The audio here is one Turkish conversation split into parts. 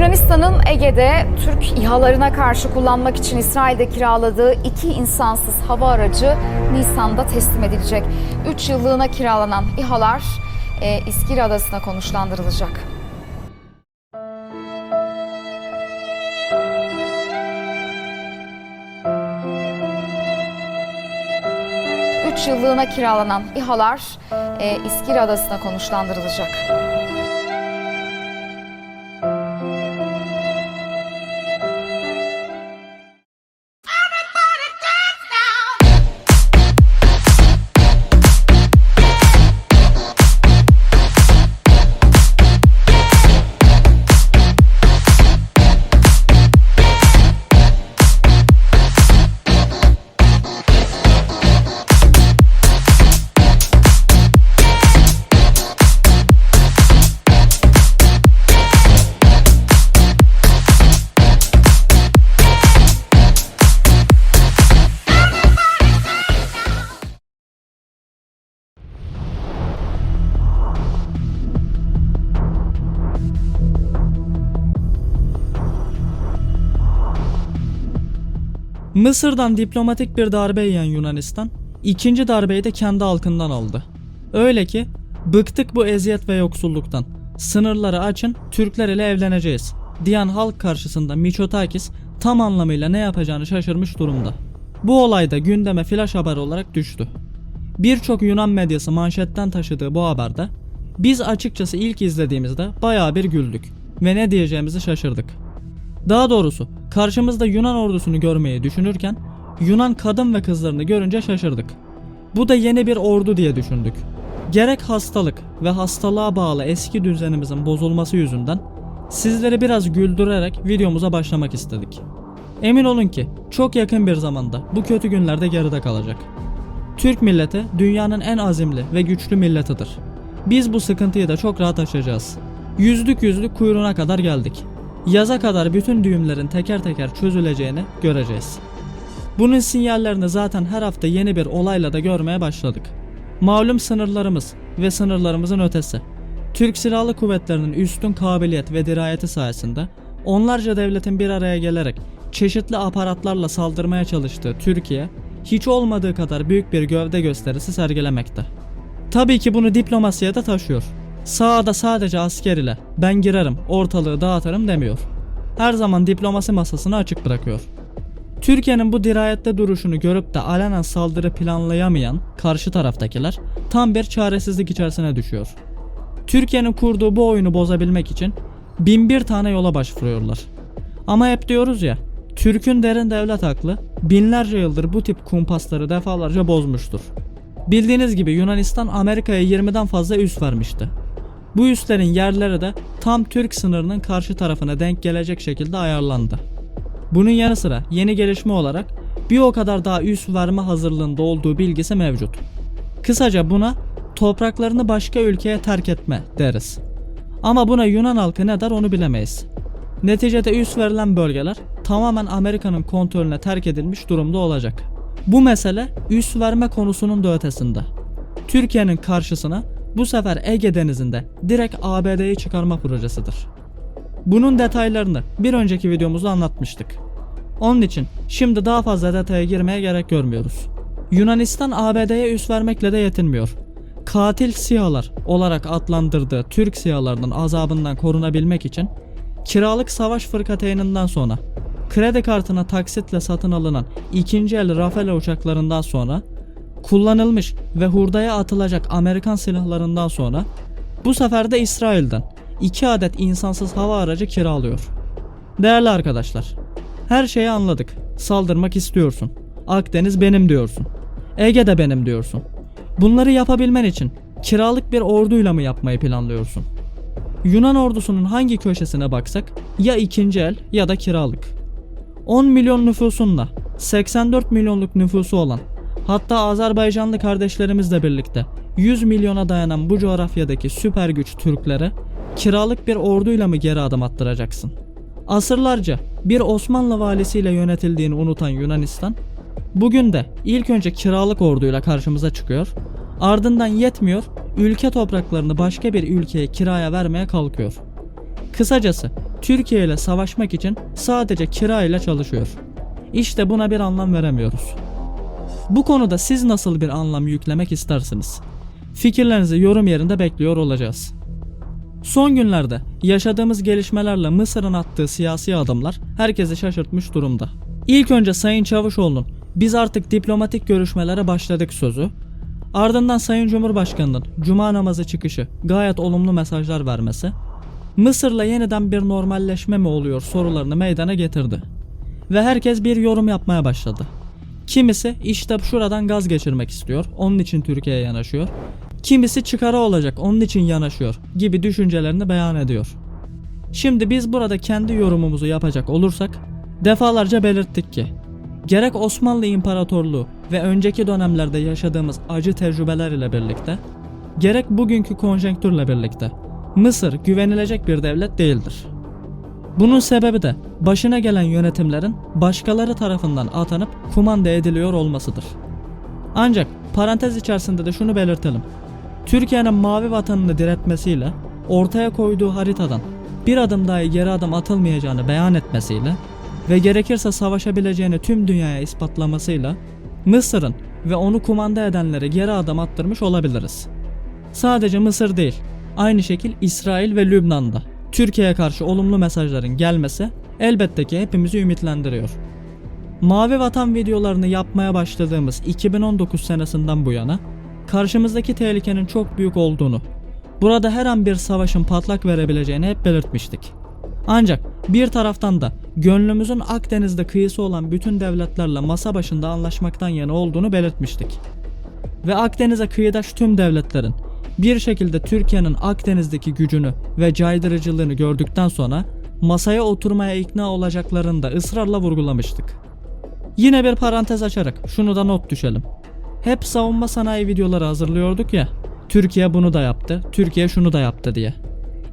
Yunanistan'ın Ege'de Türk İHA'larına karşı kullanmak için İsrail'de kiraladığı iki insansız hava aracı Nisan'da teslim edilecek. 3 yıllığına kiralanan İHA'lar e, İskil Adası'na konuşlandırılacak. Üç yıllığına kiralanan İHA'lar e, İskil Adası'na konuşlandırılacak. Mısır'dan diplomatik bir darbe yiyen Yunanistan, ikinci darbeyi de kendi halkından aldı. Öyle ki, bıktık bu eziyet ve yoksulluktan. Sınırları açın, Türkler ile evleneceğiz. Diyen halk karşısında Miçotakis tam anlamıyla ne yapacağını şaşırmış durumda. Bu olay da gündeme flash haber olarak düştü. Birçok Yunan medyası manşetten taşıdığı bu haberde biz açıkçası ilk izlediğimizde bayağı bir güldük ve ne diyeceğimizi şaşırdık. Daha doğrusu karşımızda Yunan ordusunu görmeyi düşünürken Yunan kadın ve kızlarını görünce şaşırdık. Bu da yeni bir ordu diye düşündük. Gerek hastalık ve hastalığa bağlı eski düzenimizin bozulması yüzünden sizleri biraz güldürerek videomuza başlamak istedik. Emin olun ki çok yakın bir zamanda bu kötü günlerde geride kalacak. Türk milleti dünyanın en azimli ve güçlü milletidir. Biz bu sıkıntıyı da çok rahat aşacağız. Yüzlük yüzlük kuyruğuna kadar geldik. Yaza kadar bütün düğümlerin teker teker çözüleceğini göreceğiz. Bunun sinyallerini zaten her hafta yeni bir olayla da görmeye başladık. Malum sınırlarımız ve sınırlarımızın ötesi. Türk Silahlı Kuvvetleri'nin üstün kabiliyet ve dirayeti sayesinde onlarca devletin bir araya gelerek çeşitli aparatlarla saldırmaya çalıştığı Türkiye, hiç olmadığı kadar büyük bir gövde gösterisi sergilemekte. Tabii ki bunu diplomasiye de taşıyor. Sahada sadece asker ile ben girerim, ortalığı dağıtırım demiyor. Her zaman diplomasi masasını açık bırakıyor. Türkiye'nin bu dirayette duruşunu görüp de alenen saldırı planlayamayan karşı taraftakiler tam bir çaresizlik içerisine düşüyor. Türkiye'nin kurduğu bu oyunu bozabilmek için bin bir tane yola başvuruyorlar. Ama hep diyoruz ya, Türk'ün derin devlet aklı binlerce yıldır bu tip kumpasları defalarca bozmuştur. Bildiğiniz gibi Yunanistan Amerika'ya 20'den fazla üs vermişti. Bu üslerin yerleri de tam Türk sınırının karşı tarafına denk gelecek şekilde ayarlandı. Bunun yanı sıra yeni gelişme olarak bir o kadar daha üs verme hazırlığında olduğu bilgisi mevcut. Kısaca buna topraklarını başka ülkeye terk etme deriz. Ama buna Yunan halkı ne der onu bilemeyiz. Neticede üst verilen bölgeler tamamen Amerika'nın kontrolüne terk edilmiş durumda olacak. Bu mesele üst verme konusunun da ötesinde. Türkiye'nin karşısına bu sefer Ege Denizi'nde direkt ABD'yi çıkarma projesidir. Bunun detaylarını bir önceki videomuzda anlatmıştık. Onun için şimdi daha fazla detaya girmeye gerek görmüyoruz. Yunanistan ABD'ye üst vermekle de yetinmiyor. Katil siyalar olarak adlandırdığı Türk siyalarının azabından korunabilmek için kiralık savaş fırkateynından sonra kredi kartına taksitle satın alınan ikinci el Rafale uçaklarından sonra kullanılmış ve hurdaya atılacak Amerikan silahlarından sonra bu sefer de İsrail'den 2 adet insansız hava aracı kiralıyor. Değerli arkadaşlar, her şeyi anladık. Saldırmak istiyorsun. Akdeniz benim diyorsun. Ege de benim diyorsun. Bunları yapabilmen için kiralık bir orduyla mı yapmayı planlıyorsun? Yunan ordusunun hangi köşesine baksak ya ikinci el ya da kiralık. 10 milyon nüfusunla 84 milyonluk nüfusu olan hatta Azerbaycanlı kardeşlerimizle birlikte 100 milyona dayanan bu coğrafyadaki süper güç Türklere kiralık bir orduyla mı geri adım attıracaksın? Asırlarca bir Osmanlı valisiyle yönetildiğini unutan Yunanistan bugün de ilk önce kiralık orduyla karşımıza çıkıyor. Ardından yetmiyor, ülke topraklarını başka bir ülkeye kiraya vermeye kalkıyor. Kısacası Türkiye ile savaşmak için sadece kira ile çalışıyor. İşte buna bir anlam veremiyoruz. Bu konuda siz nasıl bir anlam yüklemek istersiniz? Fikirlerinizi yorum yerinde bekliyor olacağız. Son günlerde yaşadığımız gelişmelerle Mısır'ın attığı siyasi adımlar herkesi şaşırtmış durumda. İlk önce Sayın Çavuşoğlu'nun biz artık diplomatik görüşmelere başladık sözü, ardından Sayın Cumhurbaşkanı'nın cuma namazı çıkışı gayet olumlu mesajlar vermesi, Mısır'la yeniden bir normalleşme mi oluyor sorularını meydana getirdi. Ve herkes bir yorum yapmaya başladı. Kimisi işte şuradan gaz geçirmek istiyor, onun için Türkiye'ye yanaşıyor. Kimisi çıkarı olacak, onun için yanaşıyor gibi düşüncelerini beyan ediyor. Şimdi biz burada kendi yorumumuzu yapacak olursak defalarca belirttik ki gerek Osmanlı İmparatorluğu ve önceki dönemlerde yaşadığımız acı tecrübeler ile birlikte gerek bugünkü konjonktürle birlikte Mısır güvenilecek bir devlet değildir. Bunun sebebi de başına gelen yönetimlerin başkaları tarafından atanıp kumanda ediliyor olmasıdır. Ancak parantez içerisinde de şunu belirtelim. Türkiye'nin mavi vatanını diretmesiyle ortaya koyduğu haritadan bir adım dahi geri adım atılmayacağını beyan etmesiyle ve gerekirse savaşabileceğini tüm dünyaya ispatlamasıyla Mısır'ın ve onu kumanda edenlere geri adım attırmış olabiliriz. Sadece Mısır değil, aynı şekil İsrail ve Lübnan'da Türkiye'ye karşı olumlu mesajların gelmesi elbette ki hepimizi ümitlendiriyor. Mavi Vatan videolarını yapmaya başladığımız 2019 senesinden bu yana karşımızdaki tehlikenin çok büyük olduğunu, burada her an bir savaşın patlak verebileceğini hep belirtmiştik. Ancak bir taraftan da gönlümüzün Akdeniz'de kıyısı olan bütün devletlerle masa başında anlaşmaktan yana olduğunu belirtmiştik. Ve Akdeniz'e kıyıdaş tüm devletlerin bir şekilde Türkiye'nin Akdeniz'deki gücünü ve caydırıcılığını gördükten sonra masaya oturmaya ikna olacaklarını da ısrarla vurgulamıştık. Yine bir parantez açarak şunu da not düşelim. Hep savunma sanayi videoları hazırlıyorduk ya. Türkiye bunu da yaptı, Türkiye şunu da yaptı diye.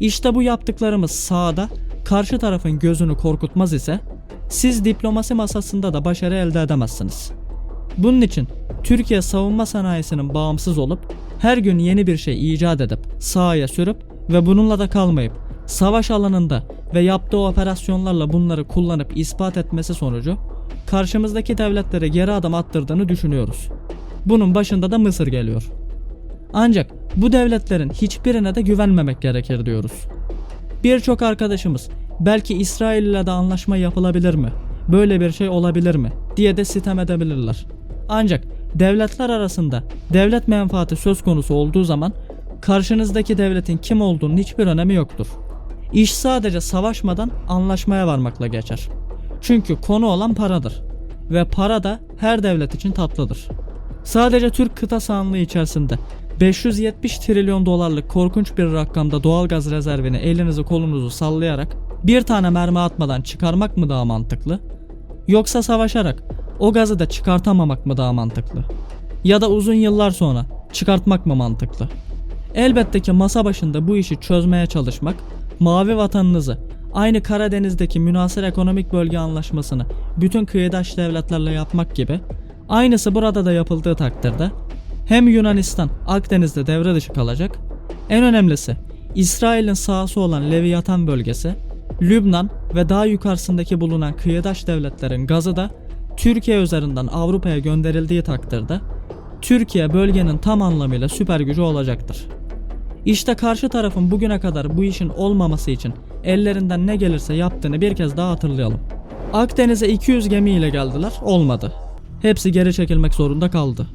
İşte bu yaptıklarımız sahada karşı tarafın gözünü korkutmaz ise siz diplomasi masasında da başarı elde edemezsiniz. Bunun için Türkiye savunma sanayisinin bağımsız olup her gün yeni bir şey icat edip sahaya sürüp ve bununla da kalmayıp savaş alanında ve yaptığı operasyonlarla bunları kullanıp ispat etmesi sonucu karşımızdaki devletlere geri adım attırdığını düşünüyoruz. Bunun başında da Mısır geliyor. Ancak bu devletlerin hiçbirine de güvenmemek gerekir diyoruz. Birçok arkadaşımız belki İsrail ile de anlaşma yapılabilir mi? Böyle bir şey olabilir mi? diye de sitem edebilirler. Ancak devletler arasında devlet menfaati söz konusu olduğu zaman karşınızdaki devletin kim olduğunun hiçbir önemi yoktur. İş sadece savaşmadan anlaşmaya varmakla geçer. Çünkü konu olan paradır ve para da her devlet için tatlıdır. Sadece Türk kıta sahanlığı içerisinde 570 trilyon dolarlık korkunç bir rakamda doğalgaz rezervini elinizi kolunuzu sallayarak bir tane mermi atmadan çıkarmak mı daha mantıklı? Yoksa savaşarak o gazı da çıkartamamak mı daha mantıklı? Ya da uzun yıllar sonra çıkartmak mı mantıklı? Elbette ki masa başında bu işi çözmeye çalışmak, mavi vatanınızı aynı Karadeniz'deki münasır ekonomik bölge anlaşmasını bütün kıyıdaş devletlerle yapmak gibi aynısı burada da yapıldığı takdirde hem Yunanistan Akdeniz'de devre dışı kalacak, en önemlisi İsrail'in sahası olan Leviathan bölgesi, Lübnan ve daha yukarısındaki bulunan kıyıdaş devletlerin gazı da Türkiye üzerinden Avrupa'ya gönderildiği takdirde Türkiye bölgenin tam anlamıyla süper gücü olacaktır. İşte karşı tarafın bugüne kadar bu işin olmaması için ellerinden ne gelirse yaptığını bir kez daha hatırlayalım. Akdeniz'e 200 gemiyle geldiler, olmadı. Hepsi geri çekilmek zorunda kaldı.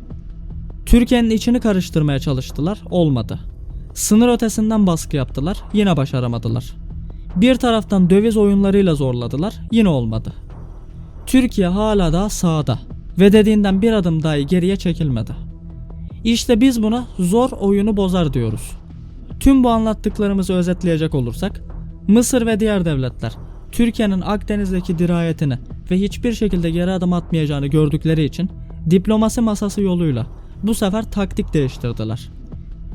Türkiye'nin içini karıştırmaya çalıştılar, olmadı. Sınır ötesinden baskı yaptılar, yine başaramadılar. Bir taraftan döviz oyunlarıyla zorladılar, yine olmadı. Türkiye hala daha sağda ve dediğinden bir adım dahi geriye çekilmedi. İşte biz buna zor oyunu bozar diyoruz. Tüm bu anlattıklarımızı özetleyecek olursak, Mısır ve diğer devletler Türkiye'nin Akdeniz'deki dirayetini ve hiçbir şekilde geri adım atmayacağını gördükleri için diplomasi masası yoluyla bu sefer taktik değiştirdiler.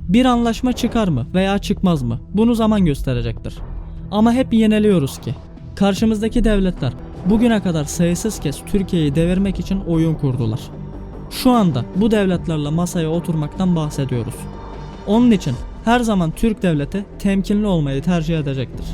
Bir anlaşma çıkar mı veya çıkmaz mı? Bunu zaman gösterecektir. Ama hep yeniliyoruz ki karşımızdaki devletler bugüne kadar sayısız kez Türkiye'yi devirmek için oyun kurdular. Şu anda bu devletlerle masaya oturmaktan bahsediyoruz. Onun için her zaman Türk devleti temkinli olmayı tercih edecektir.